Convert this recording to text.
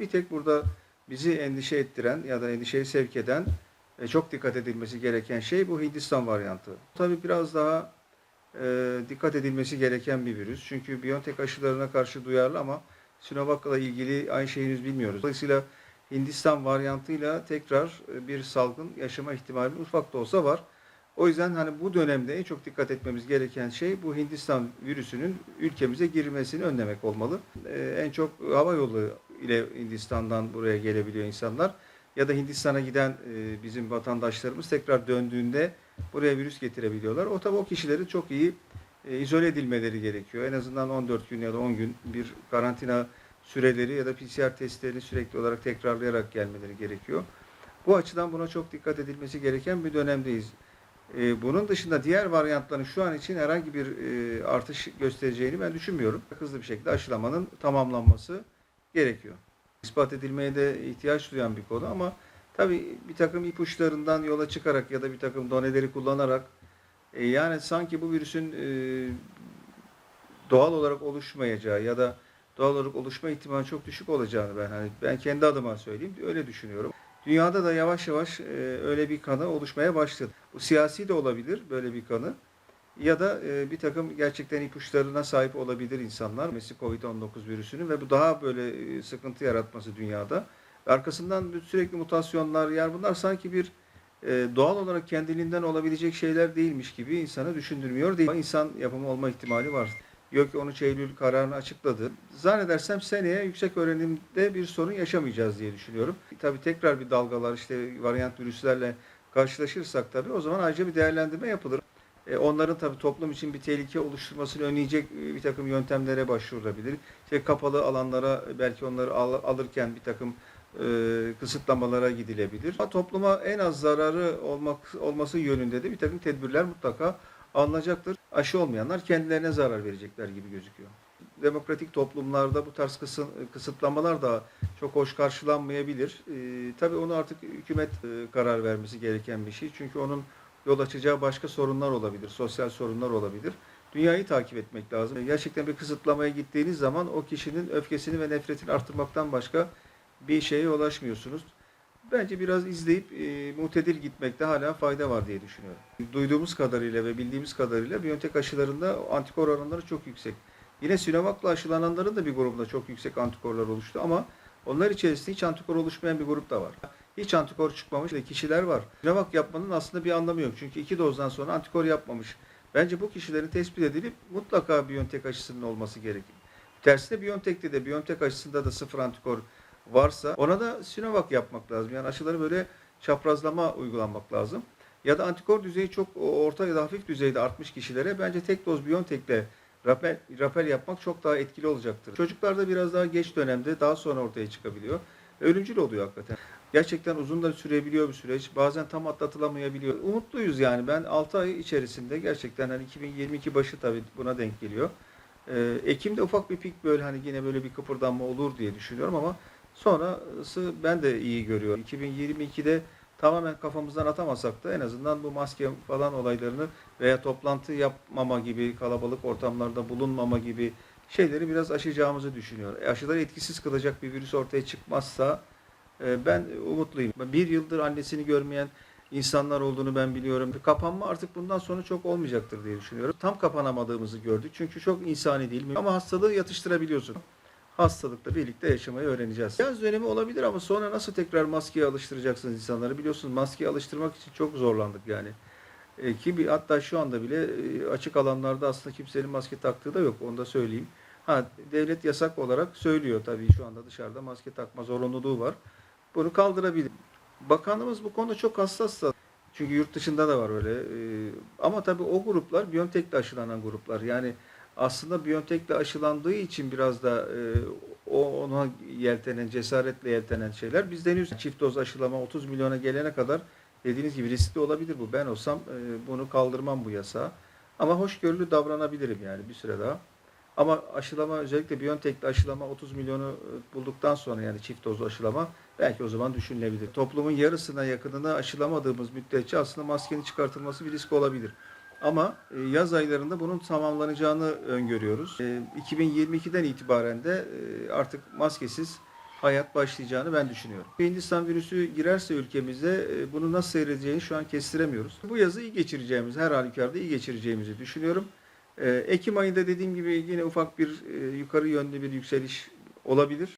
Bir tek burada bizi endişe ettiren ya da endişeye sevk eden ve çok dikkat edilmesi gereken şey bu Hindistan varyantı. Tabii biraz daha e, dikkat edilmesi gereken bir virüs. Çünkü Biontech aşılarına karşı duyarlı ama Sinovac'la ilgili aynı şeyi henüz bilmiyoruz. Dolayısıyla Hindistan varyantıyla tekrar e, bir salgın yaşama ihtimali ufak da olsa var. O yüzden hani bu dönemde en çok dikkat etmemiz gereken şey bu Hindistan virüsünün ülkemize girmesini önlemek olmalı. Ee, en çok hava yolu ile Hindistan'dan buraya gelebiliyor insanlar. Ya da Hindistan'a giden e, bizim vatandaşlarımız tekrar döndüğünde buraya virüs getirebiliyorlar. O tabi o kişilerin çok iyi e, izole edilmeleri gerekiyor. En azından 14 gün ya da 10 gün bir karantina süreleri ya da PCR testlerini sürekli olarak tekrarlayarak gelmeleri gerekiyor. Bu açıdan buna çok dikkat edilmesi gereken bir dönemdeyiz. Ee, Bunun dışında diğer varyantların şu an için herhangi bir e, artış göstereceğini ben düşünmüyorum. Hızlı bir şekilde aşılamanın tamamlanması gerekiyor. İspat edilmeye de ihtiyaç duyan bir konu ama tabii bir takım ipuçlarından yola çıkarak ya da bir takım doneleri kullanarak e, yani sanki bu virüsün e, doğal olarak oluşmayacağı ya da doğal olarak oluşma ihtimali çok düşük olacağını ben hani ben kendi adıma söyleyeyim öyle düşünüyorum. Dünyada da yavaş yavaş e, öyle bir kanı oluşmaya başladı. Bu siyasi de olabilir böyle bir kanı. Ya da e, bir takım gerçekten ipuçlarına sahip olabilir insanlar. Mesela Covid-19 virüsünün ve bu daha böyle e, sıkıntı yaratması dünyada. Arkasından sürekli mutasyonlar, yani bunlar sanki bir e, doğal olarak kendiliğinden olabilecek şeyler değilmiş gibi insanı düşündürmüyor değil. İnsan yapımı olma ihtimali var. YÖK 13 Eylül kararını açıkladı. Zannedersem seneye yüksek öğrenimde bir sorun yaşamayacağız diye düşünüyorum. Tabii tekrar bir dalgalar işte varyant virüslerle karşılaşırsak tabii o zaman ayrıca bir değerlendirme yapılır. E, onların tabii toplum için bir tehlike oluşturmasını önleyecek e, bir takım yöntemlere başvurulabilir. İşte kapalı alanlara belki onları al- alırken bir takım e, kısıtlamalara gidilebilir. Topluma en az zararı olmak olması yönünde de bir takım tedbirler mutlaka alınacaktır. Aşı olmayanlar kendilerine zarar verecekler gibi gözüküyor. Demokratik toplumlarda bu tarz kısıtlamalar da çok hoş karşılanmayabilir. E, tabii onu artık hükümet e, karar vermesi gereken bir şey. Çünkü onun yol açacağı başka sorunlar olabilir, sosyal sorunlar olabilir. Dünyayı takip etmek lazım. Gerçekten bir kısıtlamaya gittiğiniz zaman o kişinin öfkesini ve nefretini arttırmaktan başka bir şeye ulaşmıyorsunuz. Bence biraz izleyip e, mutedil gitmekte hala fayda var diye düşünüyorum. Duyduğumuz kadarıyla ve bildiğimiz kadarıyla Biontech aşılarında antikor oranları çok yüksek. Yine Sinovac'la aşılananların da bir grubunda çok yüksek antikorlar oluştu ama onlar içerisinde hiç antikor oluşmayan bir grup da var. Hiç antikor çıkmamış kişiler var. Sinovac yapmanın aslında bir anlamı yok. Çünkü iki dozdan sonra antikor yapmamış. Bence bu kişilerin tespit edilip mutlaka Biontech aşısının olması gerekir. Tersine Biontech'te de Biontech aşısında da sıfır antikor varsa ona da Sinovac yapmak lazım. Yani aşıları böyle çaprazlama uygulanmak lazım. Ya da antikor düzeyi çok orta ya da hafif düzeyde artmış kişilere bence tek doz Biontech'le rapel, rapel yapmak çok daha etkili olacaktır. Çocuklarda biraz daha geç dönemde daha sonra ortaya çıkabiliyor. Ölümcül oluyor hakikaten. Gerçekten uzun da sürebiliyor bir süreç. Bazen tam atlatılamayabiliyor. Umutluyuz yani. Ben 6 ay içerisinde gerçekten hani 2022 başı tabii buna denk geliyor. Ee, Ekim'de ufak bir pik böyle hani yine böyle bir kıpırdanma olur diye düşünüyorum ama sonrası ben de iyi görüyorum. 2022'de tamamen kafamızdan atamasak da en azından bu maske falan olaylarını veya toplantı yapmama gibi, kalabalık ortamlarda bulunmama gibi şeyleri biraz aşacağımızı düşünüyorum. E, aşıları etkisiz kılacak bir virüs ortaya çıkmazsa e, ben umutluyum. Bir yıldır annesini görmeyen insanlar olduğunu ben biliyorum. Kapanma artık bundan sonra çok olmayacaktır diye düşünüyorum. Tam kapanamadığımızı gördük. Çünkü çok insani değil? Ama hastalığı yatıştırabiliyorsun. Hastalıkla birlikte yaşamayı öğreneceğiz. Yaz dönemi olabilir ama sonra nasıl tekrar maskeye alıştıracaksınız insanları? Biliyorsunuz maskeye alıştırmak için çok zorlandık yani. E, ki bir, hatta şu anda bile e, açık alanlarda aslında kimsenin maske taktığı da yok. Onu da söyleyeyim. Ha devlet yasak olarak söylüyor tabii şu anda dışarıda maske takma zorunluluğu var. Bunu kaldırabilir. Bakanımız bu konuda çok hassas da. Çünkü yurt dışında da var öyle. E, ama tabii o gruplar Biontech'le aşılanan gruplar. Yani aslında Biontech'le aşılandığı için biraz da e, ona yeltenen, cesaretle yeltenen şeyler. Bizde henüz çift doz aşılama 30 milyona gelene kadar dediğiniz gibi riskli olabilir bu. Ben olsam e, bunu kaldırmam bu yasağı. Ama hoşgörülü davranabilirim yani bir süre daha. Ama aşılama özellikle Biontech'le aşılama 30 milyonu e, bulduktan sonra yani çift dozlu aşılama belki o zaman düşünülebilir. Toplumun yarısına yakınını aşılamadığımız müddetçe aslında maskenin çıkartılması bir risk olabilir. Ama e, yaz aylarında bunun tamamlanacağını öngörüyoruz. E, 2022'den itibaren de e, artık maskesiz hayat başlayacağını ben düşünüyorum. Hindistan virüsü girerse ülkemize e, bunu nasıl seyredeceğini şu an kestiremiyoruz. Bu yazı iyi geçireceğimiz, her halükarda iyi geçireceğimizi düşünüyorum. E, Ekim ayında dediğim gibi yine ufak bir e, yukarı yönlü bir yükseliş olabilir.